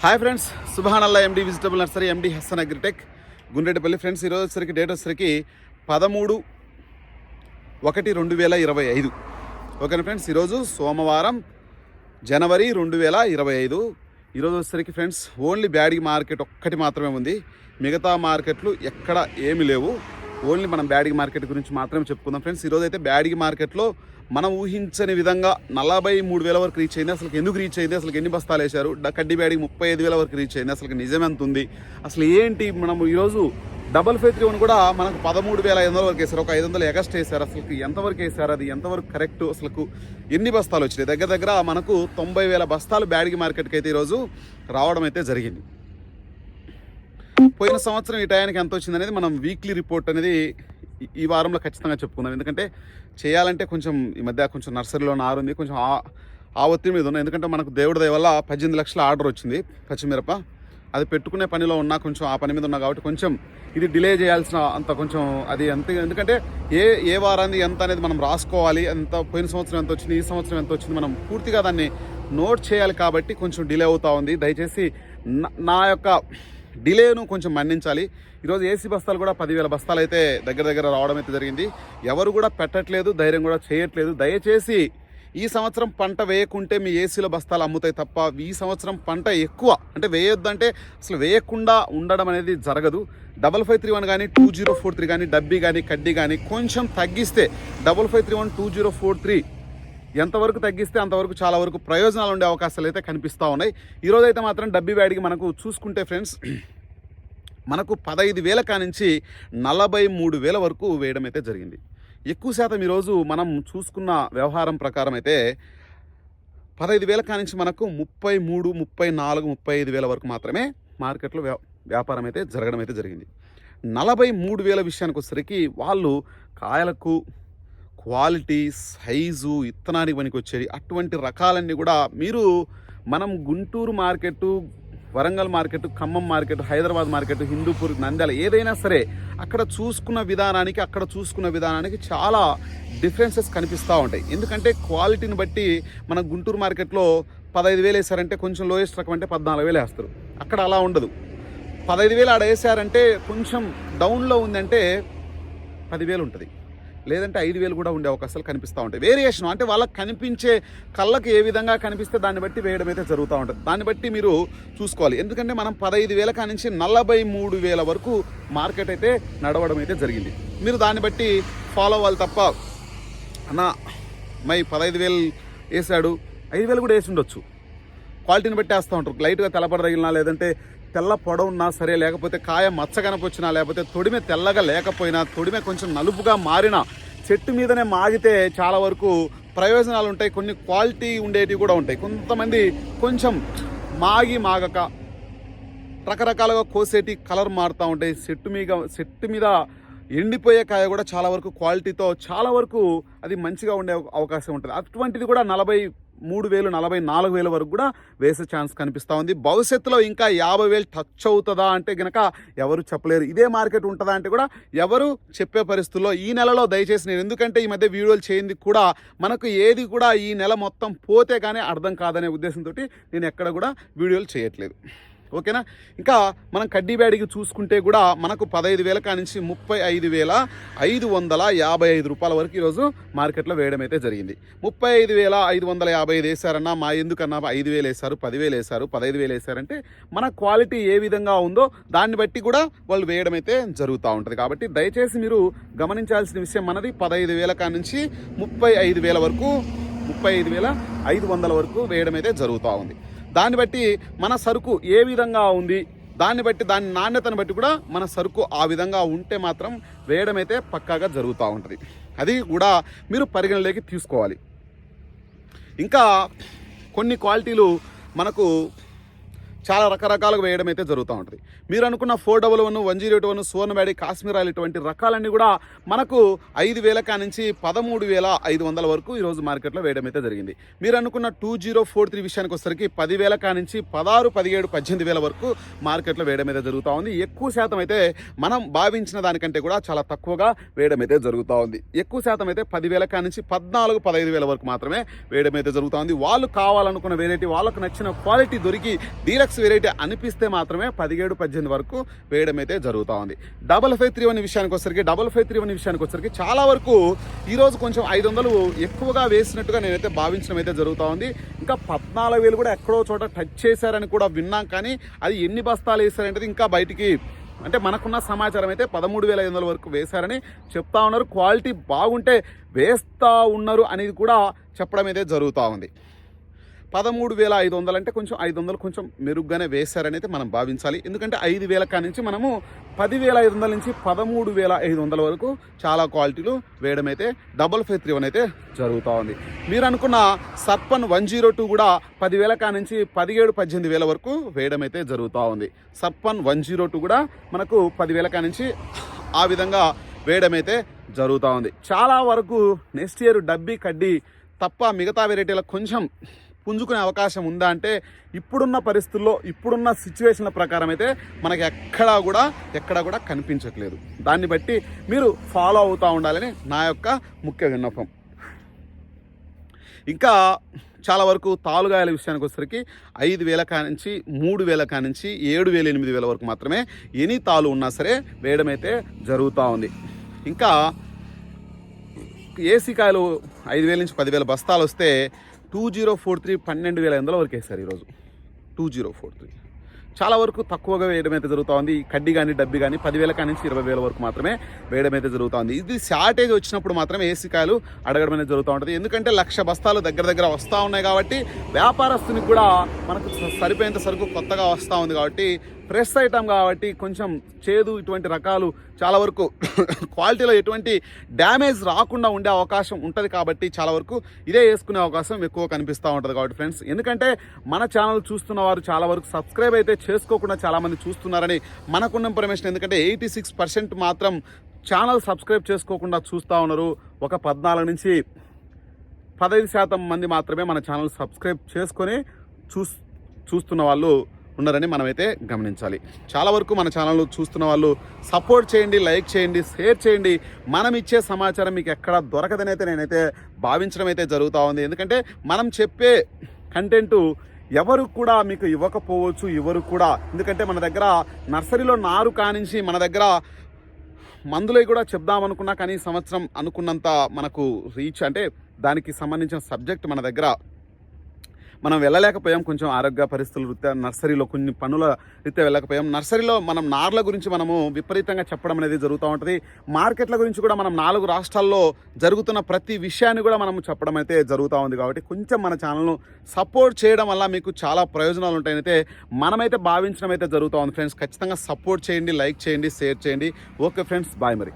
Hi friends Subhanallah MD vegetable nursery MD Hasan Agritech Gundreddipalli friends ఈరోజు వచ్చరికి date వచ్చరికి పదమూడు ఒకటి రెండు వేల ఇరవై ఐదు. ఓకేనా ఫ్రెండ్స్ ఈరోజు సోమవారం జనవరి రెండు వేల ఇరవై ఐదు. ఈరోజు వచ్చేసరికి ఫ్రెండ్స్ ఓన్లీ బ్యాడీ మార్కెట్ ఒక్కటి మాత్రమే ఉంది. మిగతా మార్కెట్లు ఎక్కడ ఏమీ లేవు. ఓన్లీ మనం బ్యాడీ మార్కెట్ గురించి మాత్రమే చెప్పుకుందాం ఫ్రెండ్స్ ఈరోజు అయితే బ్యాడీ మార్కెట్లో మనం ఊహించని విధంగా నలభై మూడు వేల వరకు రీచ్ అయింది. అసలు ఎందుకు రీచ్ అయింది? అసలు ఎన్ని బస్తాలు వేశారు? డ- కడ్డీ ముప్పై ఐదు వేల వరకు రీచ్ అయింది. అసలు నిజమెంత ఉంది? అసలు ఏంటి మనం ఈరోజు డబల్ ఫైవ్ త్రీ వన్ కూడా మనకు పదమూడు వేల ఐదు వందల వరకు వేశారు. ఒక ఐదు వందలు ఎగస్ట్ వేశారు. అసలు ఎంతవరకు వేశారు? అది ఎంతవరకు కరెక్ట్ అసలు ఎన్ని బస్తాలు వచ్చినాయి? దగ్గర దగ్గర మనకు తొంభై వేల బస్తాలు బ్యాడిగి మార్కెట్కి అయితే ఈరోజు రావడం అయితే జరిగింది. పోయిన సంవత్సరం ఈ టయానికి ఎంత వచ్చింది అనేది మనం వీక్లీ రిపోర్ట్ అనేది ఈ- వారంలో ఖచ్చితంగా చెప్పుకుందాం. ఎందుకంటే చేయాలంటే కొంచెం ఈ మధ్య కొంచెం నర్సరీలో నారు ఉంది కొంచెం ఆ ఒత్తిడి మీద ఉన్నాయి. ఎందుకంటే మనకు దేవుడి దయ వల్ల పద్దెనిమిది లక్షల ఆర్డర్ వచ్చింది పచ్చిమిరప. అది పెట్టుకునే పనిలో ఉన్నా కొంచెం ఆ పని మీద ఉన్నా కాబట్టి కొంచెం ఇది డిలే చేయాల్సిన అంత కొంచెం అది ఎంత ఎందుకంటే ఏ ఏ వారాన్ని ఎంత అనేది మనం రాసుకోవాలి ఎంత పోయిన సంవత్సరం ఎంత వచ్చింది ఈ సంవత్సరం ఎంత వచ్చింది మనం పూర్తిగా దాన్ని నోట్ చేయాలి కాబట్టి కొంచెం డిలే అవుతూ ఉంది. దయచేసి నా- నా యొక్క డిలేను కొంచెం మన్నించాలి. ఈరోజు ఏసీ బస్తాలు కూడా పదివేల బస్తాలు అయితే దగ్గర దగ్గర రావడం అయితే జరిగింది. ఎవరు కూడా పెట్టట్లేదు ధైర్యం కూడా చేయట్లేదు. దయచేసి ఈ సంవత్సరం పంట వేయకుంటే మీ ఏసీలో బస్తాలు అమ్ముతాయి తప్ప ఈ సంవత్సరం పంట ఎక్కువ. అంటే వేయొద్దంటే అసలు వేయకుండా ఉండడం అనేది జరగదు. డబల్ ఫైవ్ త్రీ వన్ కానీ టూ జీరో ఫోర్ త్రీ కానీ డబ్బీ కానీ కడ్డీ కానీ కొంచెం తగ్గిస్తే double five three one two zero four three ఎంతవరకు తగ్గిస్తే అంతవరకు చాలా వరకు ప్రయోజనాలు ఉండే అవకాశాలు అయితే కనిపిస్తూ ఉన్నాయి. ఈరోజు అయితే మాత్రం డబ్బీ బ్యాడికి మనకు చూసుకుంటే ఫ్రెండ్స్ మనకు పదహైదు వేల కానించి నలభై మూడు వేల వరకు వేయడం అయితే జరిగింది. ఎక్కువ శాతం ఈరోజు మనం చూసుకున్న వ్యవహారం ప్రకారం అయితే పదహైదు వేల కానించి మనకు ముప్పై మూడు ముప్పై నాలుగు ముప్పై ఐదు వేల వరకు మాత్రమే మార్కెట్లో వ్యా వ్యాపారం అయితే జరగడం అయితే జరిగింది. నలభై మూడు వేల విషయానికి వచ్చేసరికి వాళ్ళు కాయలకు క్వాలిటీ సైజు ఇత్తనానికి పనికి వచ్చేది అటువంటి రకాలన్నీ కూడా మీరు మనం Guntur market Warangal market Khammam market Hyderabad market Hindupur Nandyal ఏదైనా సరే అక్కడ చూసుకున్న విధానానికి అక్కడ చూసుకున్న విధానానికి చాలా డిఫరెన్సెస్ కనిపిస్తూ ఉంటాయి. ఎందుకంటే క్వాలిటీని బట్టి మన గుంటూరు మార్కెట్లో పదహైదు వేలు వేసారంటే కొంచెం లోయెస్ట్ రకం అంటే పద్నాలుగు వేలు వేస్తారు. అక్కడ అలా ఉండదు. పదహైదు వేలు ఆడ వేసారంటే కొంచెం డౌన్లో ఉందంటే పదివేలు ఉంటుంది. లేదంటే ఐదు వేలు కూడా ఉండే అవకాశాలు కనిపిస్తూ ఉంటాయి. వేరియేషన్ అంటే వాళ్ళకి కనిపించే కళ్ళకి ఏ విధంగా కనిపిస్తే దాన్ని బట్టి వేయడం అయితే జరుగుతూ ఉంటుంది. దాన్ని బట్టి మీరు చూసుకోవాలి. ఎందుకంటే మనం పదహైదు వేల కానించి నలభై మూడు వేల వరకు మార్కెట్ అయితే నడవడం అయితే జరిగింది. మీరు దాన్ని బట్టి ఫాలో అవ్వాలి తప్ప అన్న మై పదహైదు వేలు వేసాడు ఐదు వేలు కూడా వేసి ఉండొచ్చు. క్వాలిటీని బట్టి వేస్తూ ఉంటారు. లైట్గా తెల్లపడ తగిలినా లేదంటే తెల్ల పొడవున్నా సరే లేకపోతే కాయ మచ్చ కనపొచ్చినా లేకపోతే తొడిమే తెల్లగా లేకపోయినా తొడిమే కొంచెం నలుపుగా మారినా చెట్టు మీదనే మాగితే చాలా వరకు ప్రయోజనాలు ఉంటాయి. కొన్ని క్వాలిటీ ఉండేటివి కూడా ఉంటాయి. కొంతమంది కొంచెం మాగి మాగక రకరకాలుగా కోసేటి కలర్ మారుతూ ఉంటాయి. చెట్టు మీద చెట్టు మీద ఎండిపోయే కాయ కూడా చాలా వరకు క్వాలిటీతో చాలా వరకు అది మంచిగా ఉండే అవకాశం ఉంటుంది. అటువంటిది కూడా నలభై మూడు వేలు నలభై నాలుగు వేల వరకు కూడా వేసే ఛాన్స్ కనిపిస్తూ ఉంది. భవిష్యత్తులో ఇంకా యాభై వేలు టచ్ అవుతుందా అంటే గనక ఎవరు చెప్పలేరు. ఇదే మార్కెట్ ఉంటుందా అంటే కూడా ఎవరు చెప్పే పరిస్థితుల్లో ఈ నెలలో దయచేసి నేను ఎందుకంటే ఈ మధ్య వీడియోలు చేయింది కూడా మనకు ఏది కూడా ఈ నెల మొత్తం పోతే కానీ అర్థం కాదనే ఉద్దేశంతో నేను ఎక్కడ కూడా వీడియోలు చేయట్లేదు. ఓకేనా? ఇంకా మనం కడ్డీ బ్యాడికి చూసుకుంటే కూడా మనకు పదహైదు వేల కానించి ముప్పై ఐదు వేల ఐదు వందల యాభై ఐదు రూపాయల వరకు ఈరోజు మార్కెట్లో వేయడం అయితే జరిగింది. ముప్పై ఐదు వేల ఐదు వందల యాభై ఐదు వేసారన్నా మా ఎందుకన్నా ఐదు వేలు వేశారు పదివేలు వేశారు పదహైదు వేలు వేశారంటే మన క్వాలిటీ ఏ విధంగా ఉందో దాన్ని బట్టి కూడా వాళ్ళు వేయడం అయితే జరుగుతూ ఉంటుంది. కాబట్టి దయచేసి మీరు గమనించాల్సిన విషయం మనది. పదహైదు వేల కానించి ముప్పై ఐదు వేల వరకు ముప్పై ఐదు వేల ఐదు వందల వరకు వేయడం అయితే జరుగుతూ ఉంది. దాన్ని బట్టి మన సరుకు ఏ విధంగా ఉంది దాన్ని బట్టి దాని నాణ్యతను బట్టి కూడా మన సరుకు ఆ విధంగా ఉంటే మాత్రం వేయడం అయితే పక్కాగా జరుగుతూ ఉంటుంది. అది కూడా మీరు పరిగణలోకి తీసుకోవాలి. ఇంకా కొన్ని క్వాలిటీలు మనకు చాలా రకరకాలుగా వేయడం అయితే జరుగుతూ ఉంటుంది. మీరు అనుకున్న four double one one zero eight one Suvarnabedi Kashmir oil ఇటువంటి రకాలన్నీ కూడా మనకు ఐదు వేల కానించి పదమూడు వేల ఐదు వందల వరకు ఈరోజు మార్కెట్లో వేయడం అయితే జరిగింది. మీరు అనుకున్న టూ జీరో ఫోర్ త్రీ విషయానికి వచ్చేసరికి పదివేల కానించి పదహారు పదిహేడు పద్దెనిమిది వేల వరకు మార్కెట్లో వేయడం అయితే జరుగుతూ ఉంది. ఎక్కువ శాతం అయితే మనం భావించిన దానికంటే కూడా చాలా తక్కువగా వేయడం అయితే జరుగుతూ ఉంది. ఎక్కువ శాతం అయితే పదివేల కానించి పద్నాలుగు పదహైదు వేల వరకు మాత్రమే వేయడం అయితే జరుగుతూ ఉంది. వాళ్ళు కావాలనుకున్న వెరైటీ వాళ్ళకు నచ్చిన క్వాలిటీ దొరికి డీలక్స్ మిక్స్ వెరైటీ అనిపిస్తే మాత్రమే పదిహేడు పద్దెనిమిది వరకు వేయడం అయితే జరుగుతూ ఉంది డబల్ ఫైవ్ త్రీ వన్ విషయానికి వచ్చరికి డబల్ ఫైవ్ త్రీ వన్ విషయానికి వచ్చరికి చాలా వరకు ఈరోజు కొంచెం ఐదు వందలు ఎక్కువగా వేసినట్టుగా నేనైతే భావించడం అయితే జరుగుతూ ఉంది ఇంకా పద్నాలుగు వేలు కూడా ఎక్కడో చోట టచ్ చేశారని కూడా విన్నాం కానీ అది ఎన్ని బస్తాలు వేశారంటే ఇంకా బయటికి అంటే మనకున్న సమాచారం అయితే పదమూడు వేల ఐదు వందల వరకు వేశారని చెప్తా ఉన్నారు. క్వాలిటీ బాగుంటే వేస్తూ ఉన్నారు అనేది కూడా చెప్పడం అయితే జరుగుతూ ఉంది పదమూడు వేల ఐదు వందలు అంటే కొంచెం ఐదు వందలు కొంచెం మెరుగ్గానే వేశారని అయితే మనం భావించాలి. ఎందుకంటే ఐదు వేల కా నుంచి మనము పదివేల ఐదు వందల నుంచి పదమూడు వేల ఐదు వందల వరకు చాలా క్వాలిటీలు వేయడం అయితే డబల్ ఫైవ్ త్రీ వన్ అయితే జరుగుతూ ఉంది. మీరు అనుకున్న సర్పన్ వన్ జీరో టూ కూడా పదివేల కా నుంచి పదిహేడు పద్దెనిమిది వేల వరకు వేయడం అయితే జరుగుతూ ఉంది. సర్పన్ వన్ జీరో టూ కూడా మనకు పదివేల కా నుంచి ఆ విధంగా వేయడం అయితే జరుగుతూ ఉంది. చాలా వరకు నెక్స్ట్ ఇయర్ డబ్బీ కడ్డీ తప్ప మిగతా వెరైటీలకు కొంచెం పుంజుకునే అవకాశం ఉందా అంటే ఇప్పుడున్న పరిస్థితుల్లో ఇప్పుడున్న సిచ్యువేషన్ల ప్రకారం అయితే మనకి ఎక్కడా కూడా ఎక్కడా కూడా కనిపించట్లేదు. దాన్ని బట్టి మీరు ఫాలో అవుతూ ఉండాలని నా యొక్క ముఖ్య విన్నపం. ఇంకా చాలా వరకు తాలుగాయల విషయానికి వచ్చేసరికి ఐదు వేల కానించి మూడు వేల కానించి ఏడు వేల ఎనిమిది వేల వరకు మాత్రమే ఎనీ తాలు ఉన్నా సరే వేయడం అయితే జరుగుతూ ఉంది. ఇంకా ఏసీ కాయలు ఐదు వేల నుంచి పదివేల బస్తాలు వస్తే టూ జీరో ఫోర్ త్రీ పన్నెండు వేల ఎనిమిదిలో వరకు వేస్తారు ఈరోజు. Two zero four three. చాలా వరకు తక్కువగా వేయడం అయితే జరుగుతూ ఉంది కడ్డీ కానీ డబ్బి కానీ పదివేల కానీ నుంచి ఇరవై వేల వరకు మాత్రమే వేయడం అయితే జరుగుతూ ఉంది ఇది షార్టేజ్ వచ్చినప్పుడు మాత్రమే ఏసీ కాయలు అడగడం అనేది జరుగుతూ ఉంటుంది. ఎందుకంటే లక్ష బస్తాలు దగ్గర దగ్గర వస్తూ ఉన్నాయి కాబట్టి వ్యాపారస్తునికి కూడా మనకు సరిపోయేంత సరుకు కొత్తగా వస్తూ ఉంది కాబట్టి ఫ్రెష్ ఐటమ్ కాబట్టి కొంచెం చేదు ఇటువంటి రకాలు చాలా వరకు క్వాలిటీలో ఎటువంటి డ్యామేజ్ రాకుండా ఉండే అవకాశం ఉంటుంది కాబట్టి చాలా వరకు ఇదే వేసుకునే అవకాశం ఎక్కువ కనిపిస్తూ ఉంటుంది కాబట్టి ఫ్రెండ్స్. ఎందుకంటే మన ఛానల్ చూస్తున్న వారు చాలా వరకు సబ్స్క్రైబ్ అయితే చేసుకోకుండా చాలామంది చూస్తున్నారని మనకున్న ఇన్ఫర్మేషన్. ఎందుకంటే ఎయిటీ సిక్స్ పర్సెంట్ మాత్రం ఛానల్ సబ్స్క్రైబ్ చేసుకోకుండా చూస్తూ ఉన్నారు. ఒక పద్నాలుగు నుంచి పదహైదు శాతం మంది మాత్రమే మన ఛానల్ సబ్స్క్రైబ్ చేసుకొని చూస్ చూస్తున్న వాళ్ళు ఉన్నారని మనమైతే గమనించాలి. చాలా వరకు మన ఛానల్ చూస్తున్న వాళ్ళు సపోర్ట్ చేయండి లైక్ చేయండి షేర్ చేయండి. మనం ఇచ్చే సమాచారం మీకు ఎక్కడ దొరకదని అయితే నేనైతే భావించడం అయితే జరుగుతూ ఉంది. ఎందుకంటే మనం చెప్పే కంటెంటు ఎవరు కూడా మీకు ఇవ్వకపోవచ్చు ఎవరు కూడా. ఎందుకంటే మన దగ్గర నర్సరీలో నారు కానించి మన దగ్గర మందులై కూడా చెప్దామనుకున్నా కానీ ఈ సంవత్సరం అనుకున్నంత మనకు రీచ్ అంటే దానికి సంబంధించిన సబ్జెక్ట్ మన దగ్గర మనం వెళ్ళలేకపోయాం కొంచెం ఆరోగ్య పరిస్థితుల రీత్యా నర్సరీలో కొన్ని పనుల రీత్యా వెళ్ళకపోయాం నర్సరీలో మనం నార్ల గురించి మనము విపరీతంగా చెప్పడం అనేది జరుగుతూ ఉంటుంది. మార్కెట్ల గురించి కూడా మనం నాలుగు రాష్ట్రాల్లో జరుగుతున్న ప్రతి విషయాన్ని కూడా మనం చెప్పడం అయితే జరుగుతూ ఉంది కాబట్టి కొంచెం మన ఛానల్ను సపోర్ట్ చేయడం వల్ల మీకు చాలా ప్రయోజనాలు ఉంటాయనైతే అయితే మనమైతే భావించడం అయితే జరుగుతూ ఉంది. ఫ్రెండ్స్ ఖచ్చితంగా సపోర్ట్ చేయండి లైక్ చేయండి షేర్ చేయండి. ఓకే ఫ్రెండ్స్ బాయ్ మరి.